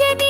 Okay.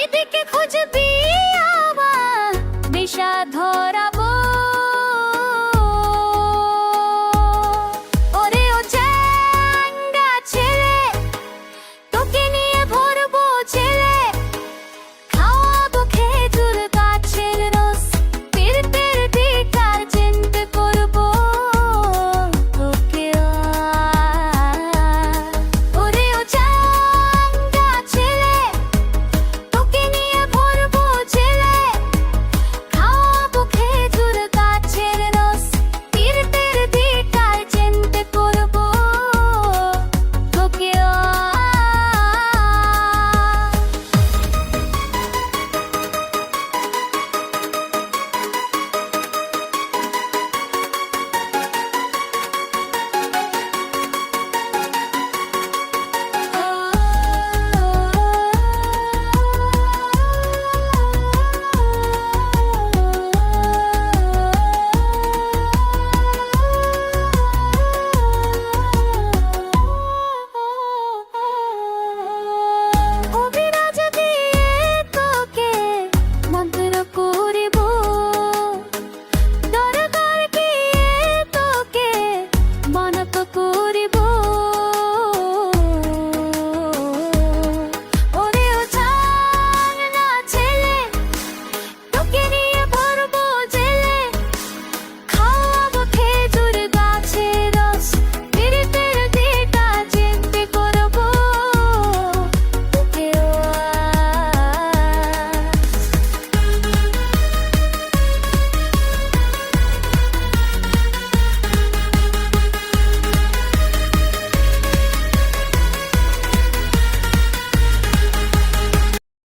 চারিদিকে খুঁজবি আমার দিশা ধরা